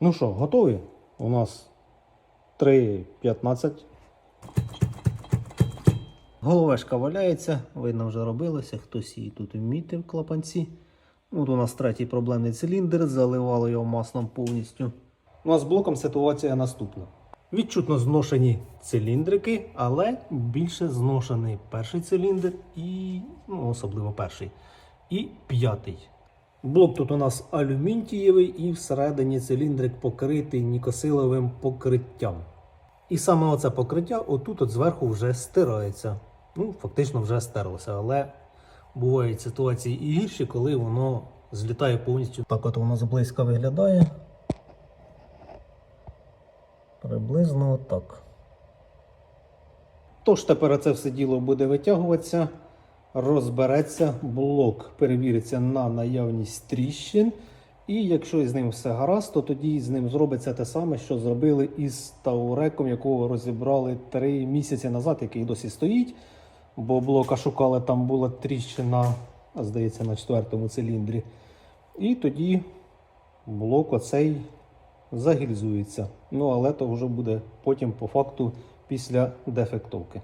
Ну що, готові? У нас 3.15. Головешка валяється, видно, вже робилося, хтось її тут вмітив клапанці. От у нас третій проблемний циліндр, заливало його маслом повністю. У нас з блоком ситуація наступна. Відчутно зношені циліндрики, але більше зношений перший циліндр і, ну, особливо перший, і п'ятий. Блок тут у нас алюмінтієвий і всередині циліндрик покритий нікосиловим покриттям. І саме оце покриття отут от зверху вже стирається. Ну, фактично вже стерлося, але бувають ситуації і гірші, коли воно злітає повністю. Так от воно зблизька виглядає. Приблизно отак. Тож тепер це все діло буде витягуватися, розбереться, блок перевіриться на наявність тріщин. І якщо з ним все гаразд, то тоді з ним зробиться те саме, що зробили із тауреком, якого розібрали три місяці назад, який досі стоїть. Бо блока шукали, там була тріщина, здається, на четвертому циліндрі. І тоді блок оцей загільзується. Ну, але то вже буде потім по факту після дефектовки.